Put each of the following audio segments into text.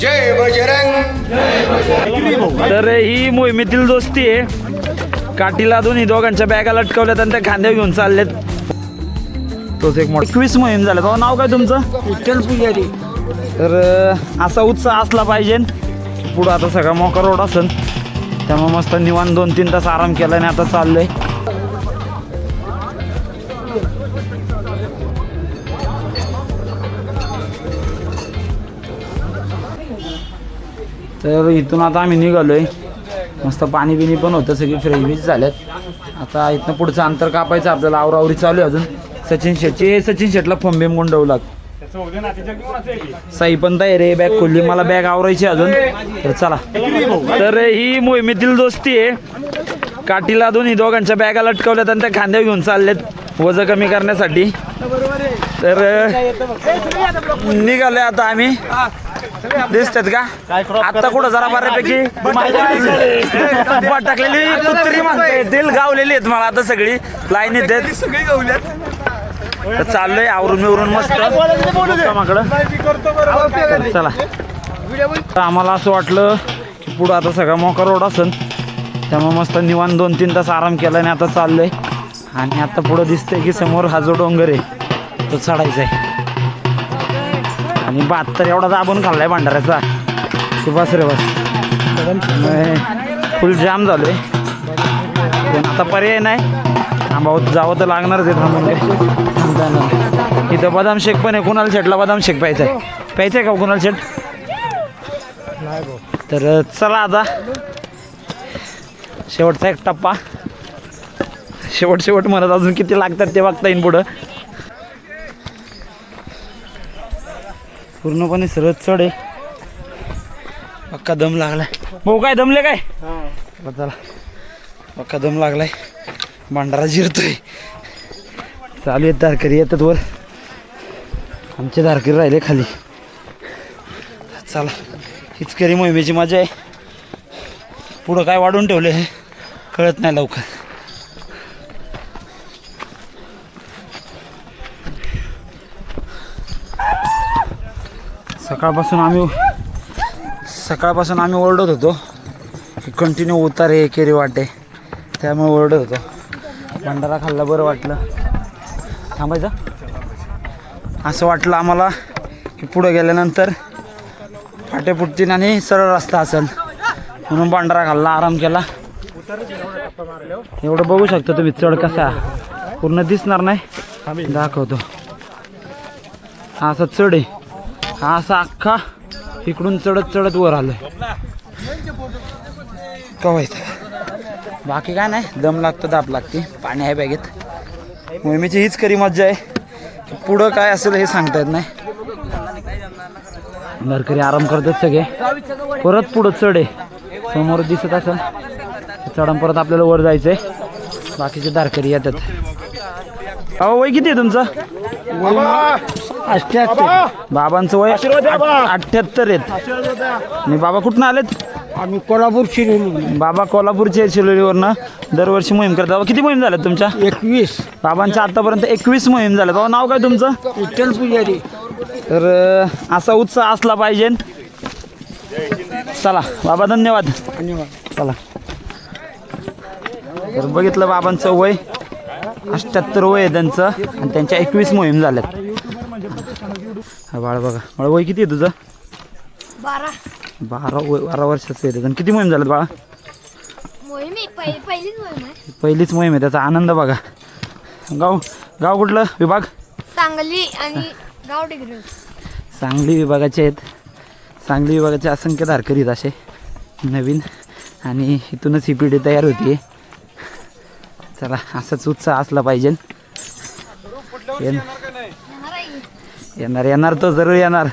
जय बजरंग. तर ही मोहिमेतील दोस्ती आहे. काठीला दोन्ही दोघांच्या बॅगा लटकवल्यात आणि त्या खांद्यावर घेऊन चाललेत तोच एक मोठा एकवीस मोहीम झाल्या भाऊ नाव काय तुमचं? विठ्ठल पुजारी. तर असा उत्साह असला पाहिजे. पुढं आता सगळा मोका रोड असेल त्यामुळे मस्त निवांत दोन तीन तास आराम केला आणि आता चाललोय. तर इथून आता आम्ही निघालोय. मस्त पाणी बिणी पण होतं सगळी फ्रेश बीच झाल्यात. आता इथनं पुढचं अंतर कापायचं आपल्याला आवरावरी चालू आहे अजून. सचिन शेटचे सचिन शेटला फंबेम गुंडवला साई पण तयार आहे बॅग खोलली. मला बॅग आवरायची अजून. तर चला. तर ही मोहिमेतील दोस्ती आहे. काठीला दोन्ही दोघांच्या बॅगा लटकवल्यात आणि त्या खांद्या घेऊन चालल्यात वजन कमी करण्यासाठी. तर निघाले आता आम्ही. दिसतात का? आता कुठं जरा बऱ्यापैकी टाकलेली कुत्री म्हणता. येतील गावलेली आहेत मला आता सगळी. लाईन येते सगळी गवल्यात चाललोय आवरून बिवरून मस्त. चला. आम्हाला असं वाटलं की पुढं आता सगळा मोका रोड असेल त्यामुळे मस्त निवांत दोन तीन तास आराम केला आणि आता चाललोय. आणि आता पुढं दिसतंय की समोर हा जो डोंगर आहे तो चढायचा आहे. आणि भात तर एवढा दाबून खाल्लाय भांडाऱ्याचा. सुभाष रे बस. फुल जाम झालो आहे आता पर्याय नाही. थांबावं हो, जावं तर लागणारच आहे थांबून. काय इथं बदाम शेक पण आहे. कुणाल शेटला बदाम शेक प्यायचा आहे प्यायचा आहे का हो कुणाल शेट? तर चला आता. शेवटचा एक टप्पा. शेवट शेवट म्हणत अजून किती लागतात ते बघता येईन पुढं. पूर्णपणे सरळ चढ आहे. पक्का दम लागलाय. भाऊ काय दमले काय? चला. पक्का दम लागलाय. भांडारा जिरतोय. चालू आहेत दारकरी येतात वर. आमचे दारकरी राहिले खाली. चला. हीच करी मोहिमेची मजा आहे. पुढं काय वाढून ठेवले हे कळत नाही लवकर. सकाळपासून आम्ही सकाळपासून आम्ही ओरडत होतो की कंटिन्यू उतारे केरी वाटे. त्यामुळे ओरडत होतो. भंडारा खाल्ला बरं वाटलं. थांबायचं? असं वाटलं आम्हाला की पुढं गेल्यानंतर फाटे फुटतील आणि सरळ रस्ता असेल. म्हणून भंडारा खाल्ला आराम केला. एवढं बघू शकता तुम्ही चढ कसा. पूर्ण दिसणार नाही. दाखवतो. असं असा चढ आहे. हा असा अख्खा इकडून चढत चढत वर आलोय. कवायचं बाकी काय नाही दम लागतो दाब लागते. पाणी आहे बॅगेत. मोहिमेची हीच खरी मज्जा आहे. पुढं काय असेल हे सांगता येत नाही. नरकरी आराम करतात सगळे. परत पुढं चढ आहे. समोर दिसत असं चढून परत आपल्याला वर जायचंय. बाकीचे दारकरी येतात. अहो वय किती आहे तुमचं? अठ्ठ्याहत्तर बाबांचं वय अठ्ठ्याहत्तर आहेत. आणि बाबा कुठून आलेत? आम्ही कोल्हापूर शिरोली. बाबा कोल्हापूरच्या शिलोरीवरनं दरवर्षी मोहीम करतात. बाबा किती मोहीम झाल्यात तुमच्या? एकवीस. बाबांच्या आतापर्यंत एकवीस मोहीम झाल्यात. बाबा नाव काय तुमचं? विठ्ठल पुजारी. तर अं, असा उत्साह असला पाहिजे. चला बाबा धन्यवाद. धन्यवाद. चला. तर बघितलं बाबांचं वय. अठ्ठ्याहत्तर वय आहे त्यांचं. आणि त्यांच्या एकवीस मोहीम झाल्यात. हा बाळ बघा. बाळ वय किती आहे तुझं? बारा. बारा वय बारा वर्षाचं आहे आणि किती मोहीम झाल्यात बाळा? मोहीम आहे पहिली पहिलीच मोहीम आहे. पहिलीच मोहीम आहे त्याचा आनंद बघा. गाव गाव कुठलं? विभाग? सांगली आणि गाव डिग्री. सांगली विभागाचे आहेत. सांगली विभागाचे असंख्य धारकरी आहेत असे. नवीन आणि इथूनच ही पिढी तयार होती चला असाच उत्साह असला पाहिजे. येणार येणार तो जरूर येणार.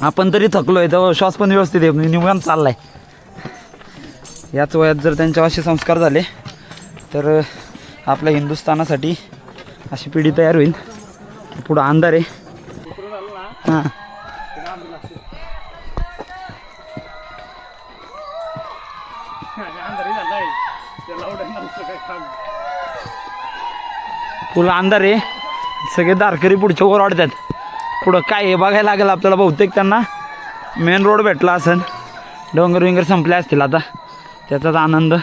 आपण तरी थकलोय तर श्वास पण व्यवस्थित आहे म्हणजे निवडून चाललाय. याच वयात जर त्यांच्या असे संस्कार झाले तर आपल्या हिंदुस्थानासाठी अशी पिढी तयार होईल. पुढं अंधार आहे. हां. फुलं अंधार आहे. सगळे दारकरी पुढच्या वर वाढतात पुढं काय हे बघायला लागेल आपल्याला बहुतेक त्यांना. मेन रोड भेटला असेल डोंगर विंगर संपले असतील आता. त्याचाच आनंद.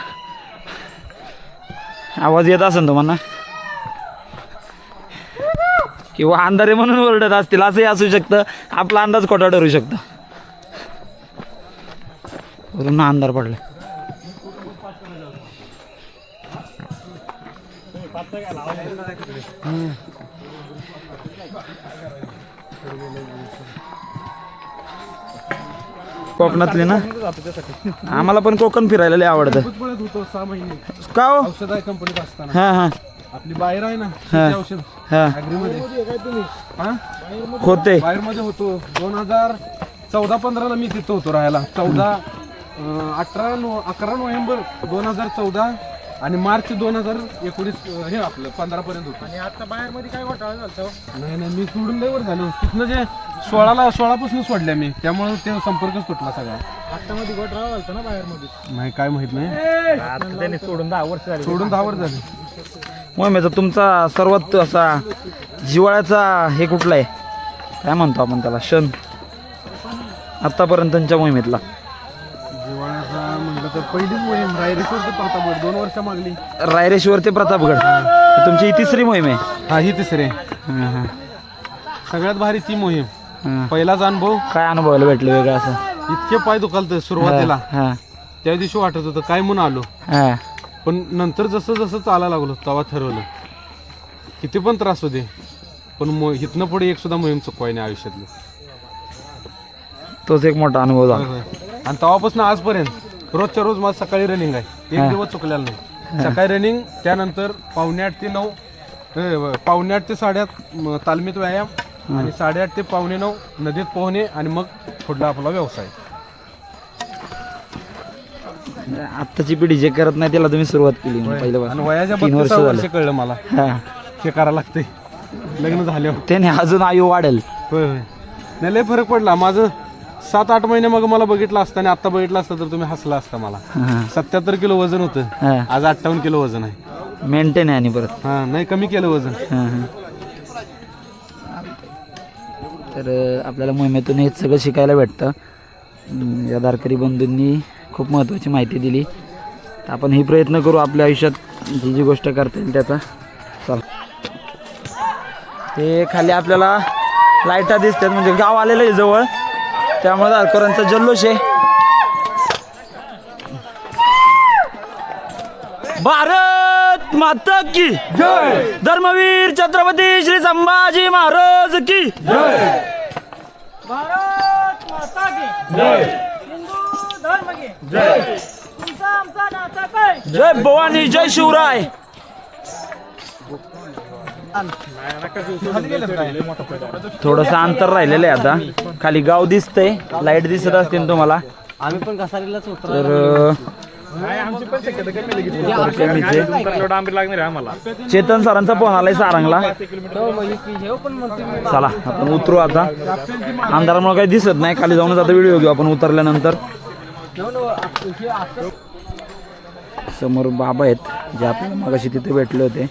आवाज येत असेल तुम्हाला? किंवा अंधारे म्हणून ओरडत असतील असंही असू शकतं. आपला अंदाज खोटा ठरू शकतो. वरून अंधार पडला. कोकणातले ना? आम्हाला पण कोकण फिरायला लय आवडतं. होतो सहा महिने. का हो? औषध आहे कंपनीत असताना. हा हा. आपली बाहेर आहे ना हा. औषध. हा. हा? होते. बाहेर मध्ये होतो. दोन हजार चौदा पंधराला मी तिथं होतो राहायला. चौदा अठरा नो अकरा नोव्हेंबर दोन हजार चौदा आणि मार्च दोन हजार एकोणीस हे आपलं पंधरा पर्यंत होतं. आणि आता बाहेर मध्ये काय घोटाळा झालं नाही नाही मी सोडून लय वर झालो. तिथनं जे सोळाला सोळापासून सोडल्या मी त्यामुळे ते संपर्कच तुटला सगळा. आता मध्ये घोटाळा झाला ना बाहेर मध्ये नाही काय माहीत नाही. सोडून दहा वर्ष झाली. सोडून दहा वर्ष झाली. मोहिमेचा तुमचा सर्वात असा जिवाळ्याचा हे कुठला आहे? काय म्हणतो आपण त्याला? क्षण. आतापर्यंतच्या मोहिमेतला. तर पहिलीच मोहीम रायरेश्वर ते प्रतापगड दोन वर्ष मागली. रायरेश्वर ते प्रतापगड. तुमची ही तिसरी मोहीम आहे? हा ही तिसरी हां, हां, सगळ्यात भारी ती मोहीम. हां. पहिलाच अनुभव. काय अनुभवायला भेटलं वेगळं असं? इतके पाय दुखालत सुरुवातीला. हां त्या दिवशी वाटत होतं काय म्हणून आलो. हां. पण नंतर जसं जसं चालायला लागलो तेव्हा ठरवलं. किती पण त्रास होते पण मो इथनं पुढे एक सुद्धा मोहीम चुकवाय नाही आयुष्यातलं. तोच एक मोठा अनुभव झाला. आणि तेव्हापासून आजपर्यंत रोजच्या रोज माझं सकाळी रनिंग आहे. एक दिवस चुकलेला नाही. सकाळी रनिंग त्यानंतर पावणे आठ ते नऊ पावणे आठ ते साडेआठ तालमीत व्यायाम आणि साडेआठ ते पावणे नऊ नदीत पोहणे आणि मग पुढला आपला व्यवसाय. आत्ताची पिढी जे करत नाही त्याला तुम्ही सुरुवात केली आणि वयाच्या तीन वर्ष झालं. कळलं मला. हां. हे करावं लागतंय. लग्न झाल्यावर. त्याने अजून आयु वाढेल. होय होय. नाही लय फरक पडला. माझं सात आठ महिने मग मला बघितलं असतं आणि आता बघितलं असतं तर तुम्ही हसला असता मला. हां. सत्याहत्तर किलो वजन होतं. हां. आज अठ्ठावन्न किलो वजन आहे. मेंटेन आहे आणि परत. हा नाही कमी केलं वजन. हां, हां. तर अ, आपल्याला मोहिमेतून हेच सगळं शिकायला भेटतं. या दारकरी बंधूंनी खूप महत्त्वाची माहिती दिली. तर आपण ही प्रयत्न करू आपल्या आयुष्यात जी जी गोष्ट करता येईल त्याचा. चल. ते खाली आपल्याला लाईटा दिसतात म्हणजे गाव आलेलं आहे जवळ. त्यामुळे दारकरांचा जल्लोष आहे. भारत माता की जय. धर्मवीर छत्रपती श्री संभाजी महाराज की. जय भवानी जय शिवराय. थोडस अंतर राहिलेलं आहे आता. खाली गाव दिसतंय लाइट दिसत असते ना तुम्हाला. आम्ही पण घसारीलाच तर कमीचे. चेतन सरांचा फोन आलाय सारंगला. चला आपण उतरू आता. अंधारामुळे काही दिसत नाही. खाली जाऊनच आता व्हिडिओ घेऊ आपण उतरल्यानंतर. समोर बाबा आहेत जे आपल्याला मगाशी तिथे भेटले होते.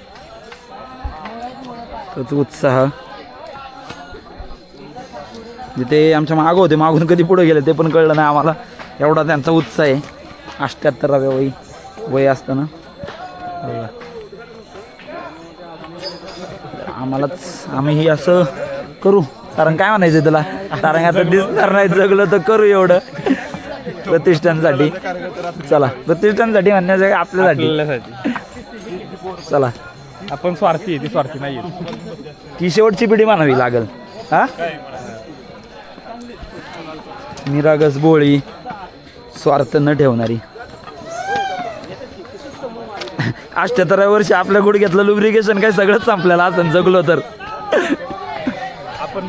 तोच उत्साह. जिथे आमच्या मागं होते मागून कधी पुढे गेले ते पण कळलं नाही आम्हाला. एवढा त्यांचा उत्साह आहे. अष्ट्याहत्तराव्या वय वय असताना. आम्हालाच आम्हीही असं करू. कारण काय म्हणायचं तुला कारण आता दिसणार नाही जगलं तर करू एवढं. प्रतिष्ठानसाठी. चला. प्रतिष्ठानसाठी म्हणण्याचं आपल्यासाठी. चला. आपण स्वार्थी आहे ती स्वार्थी नाही ती शेवटची पिढी मानावी लागल. हा? निरागस बोळी स्वार्थ न ठेवणारी. अष्ट्याहत्तराव्या वर्षी आपल्या गुडघ्यातलं लुब्रिकेशन काय सगळंच संपलेलं असं जगलो तर. आपण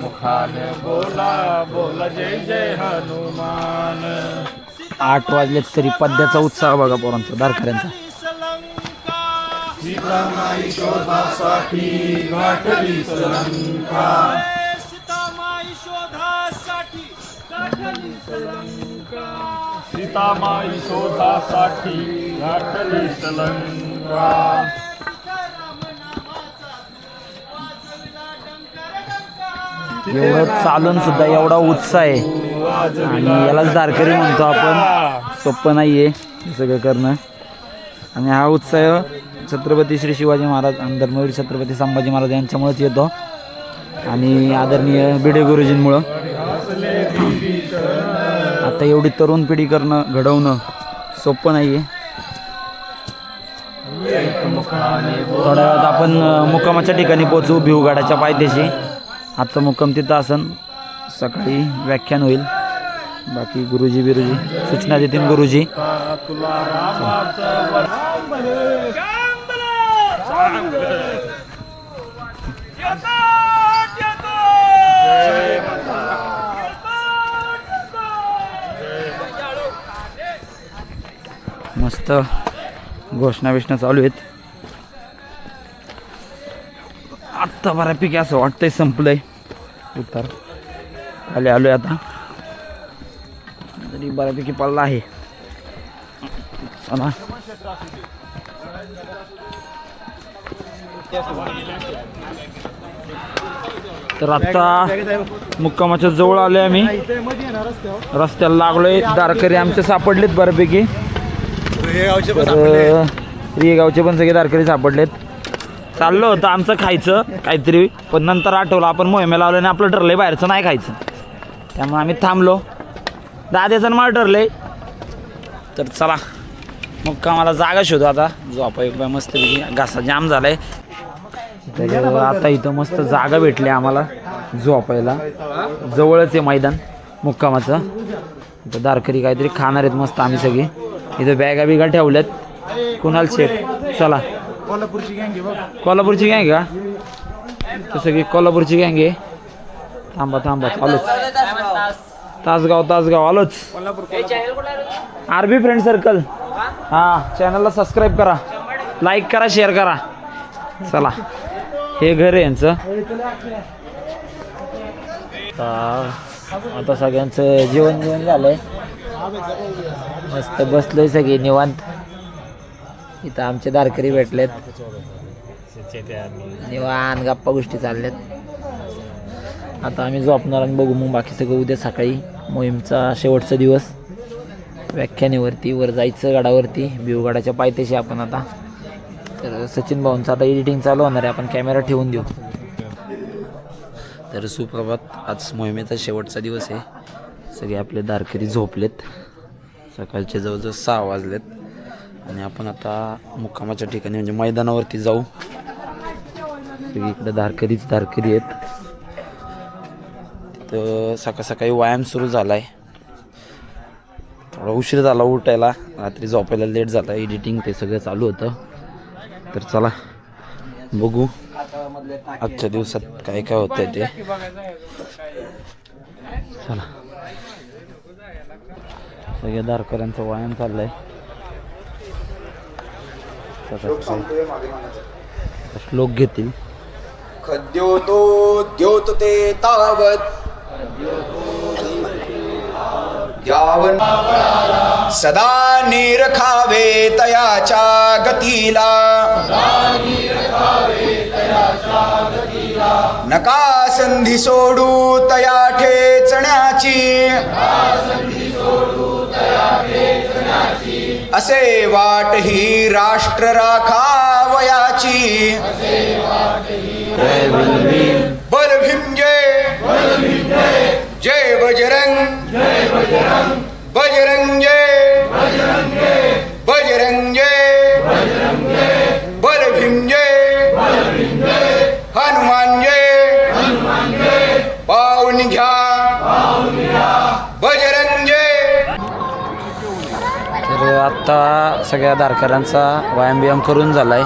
मुखान बोला बोला जय जय हनुमान. आठ वाजलेत तरी पद्याचा उत्साह बघा पोरांचा दारकऱ्यांचा एवढं चालून सुद्धा एवढा उत्साह आहे. आणि यालाच दारकरी म्हणतो आपण. सोपं नाही आहे हे सगळं करणं. आणि हा उत्साह छत्रपती श्री शिवाजी महाराज आणि धर्मवीर छत्रपती संभाजी महाराज यांच्यामुळेच येतो. आणि आदरणीय बिडे गुरुजींमुळं. आता एवढी तरुण पिढी करणं घडवणं सोपं नाही आहे थोड्या वेळात आपण मुक्कामाच्या ठिकाणी पोचू भिवगाडाच्या पायथ्याशी. आजचा मुक्काम तिथं असन. सकाळी व्याख्यान होईल. बाकी गुरुजी बिरुजी सूचना देतील गुरुजी. मस्त घोषणा विष्णा चालू आहेत. आत्ता बऱ्यापैकी असं वाटतंय संपलंय. उतार. खाली आलोय आता. तरी बऱ्यापैकी पडला आहे. तर आता मुक्कामाच्या जवळ आलोय आम्ही. रस्त्याला लागलोय. दारकरी आमचे सापडलेत बऱ्यापैकी. तर गावचे पण सगळे दारकरी सापडलेत. चाललं होतं आमचं खायचं काहीतरी पण नंतर आठवलं. आपण मोहिमेला आलो आणि आपलं ठरलंय बाहेरचं नाही खायचं. त्यामुळे आम्ही थांबलो. दहा जण मला ठरलंय तर चला मग का मला जागा शोधू आता. झोपा एक मस्त घासा जाम झालाय. तर आता इथं मस्त जागा भेटली आम्हाला झोपायला. जवळच आहे मैदान मुक्कामाचं. इथं दारकरी काहीतरी खाणार आहेत मस्त आम्ही सगळे. इथं बॅगा बिगा ठेवल्यात. कुणाल शेठ चला. कोल्हापूरची गँग का? सगळी कोल्हापूरची गँग आहे. थांबा थांबा चालूच. तासगाव तासगाव. आलोच. आरबी फ्रेंड सर्कल हां चॅनलला सबस्क्राईब करा. लाईक करा शेअर करा. चला. हे घर आहे यांचं. आता- आता सगळ्यांचं जेवण जेवण झालंय. मस्त बसलोय सगळे निवांत. इथं आमचे दारकरी भेटलेत. निवांत गप्पा गोष्टी चालल्यात. आता आम्ही झोपणार आणि बघू मग बाकी सगळं उद्या सकाळी मोहीमचा शेवटचा दिवस. व्याख्यानेवरती वर जायचं गडावरती भिवगडाच्या पायथ्याशी आपण आता. तर सचिन भाऊंचं आता एडिटिंग चालू होणार आहे आपण कॅमेरा ठेवून देऊ. तर सुप्रभात आज मोहिमेचा शेवटचा दिवस आहे. सगळे आपले दारकरी झोपलेत. सकाळचे जवळजवळ सहा वाजलेत. आणि आपण आता मुक्कामाच्या ठिकाणी म्हणजे मैदानावरती जाऊ. सगळीकडे दारकरीच दारकरी आहेत. तर सकाळ सकाळी व्यायाम सुरू झाला आहे थोडा उशीर झाला उठायला. रात्री झोपायला लेट झाला. एडिटिंग ते सगळं चालू होतं. तर चला बघू. आजच्या दिवसात काय काय होतंय ते. चला. सगळ्या दारकऱ्यांचं व्यायाम चाललाय. श्लोक घेतील. खद्योतो द्योत ते तावत. यावन सदा निरखावे तयाच्या गतीला नका संधी सोडू तया ठेचण्याची। असे वाट ही राष्ट्र राखावयाची। बल बजरंग। बजरंग। बल भीम जय हनुमान जय पाऊन घ्या बजरंग। जय तर आत्ता सगळ्या दारकऱ्यांचा व्यायाम बियाम करून झालाय.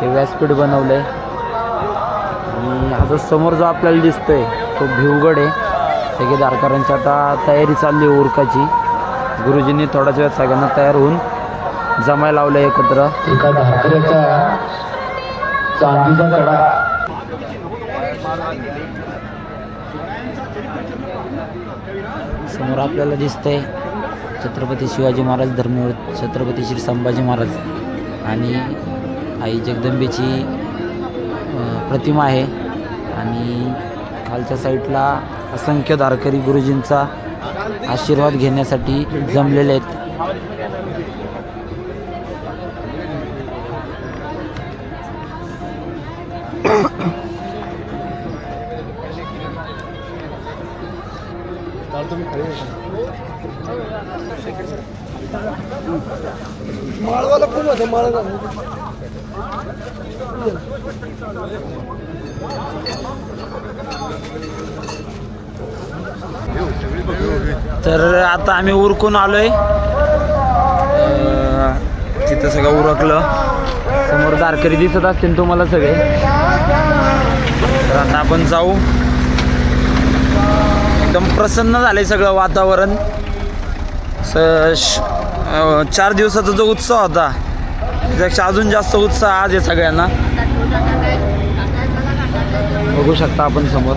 हे व्यासपीठ बनवलंय. आणि हा जो समोर जो आपल्याला दिसतोय तो भिवगड आहे. सगळे दारकऱ्यांची आता तयारी चालली आहे उरकाची. गुरुजींनी थोड्याच वेळात सगळ्यांना तयार होऊन जमायला लावलं एकत्र. एका धाकट्याचा चांदीचा कडा. समोर आपल्याला दिसतंय छत्रपती शिवाजी महाराज धर्मवीर छत्रपती श्री संभाजी महाराज. आणि आई जगदंबेची प्रतिमा आहे. आणि खालच्या साईडला असंख्य दारकरी गुरुजींचा आशीर्वाद घेण्यासाठी जमलेले आहेत. तर आता आम्ही उरकून आलो आहे तिथं सगळं उरकलं. समोर दारकरी दिसत असतील तुम्हाला सगळे. तर आता आपण जाऊ. एकदम प्रसन्न झालं आहे सगळं वातावरण. स श- चार दिवसाचा जो उत्सव होता त्यापेक्षा अजून जास्त उत्साह आज आहे सगळ्यांना. बघू शकता आपण समोर.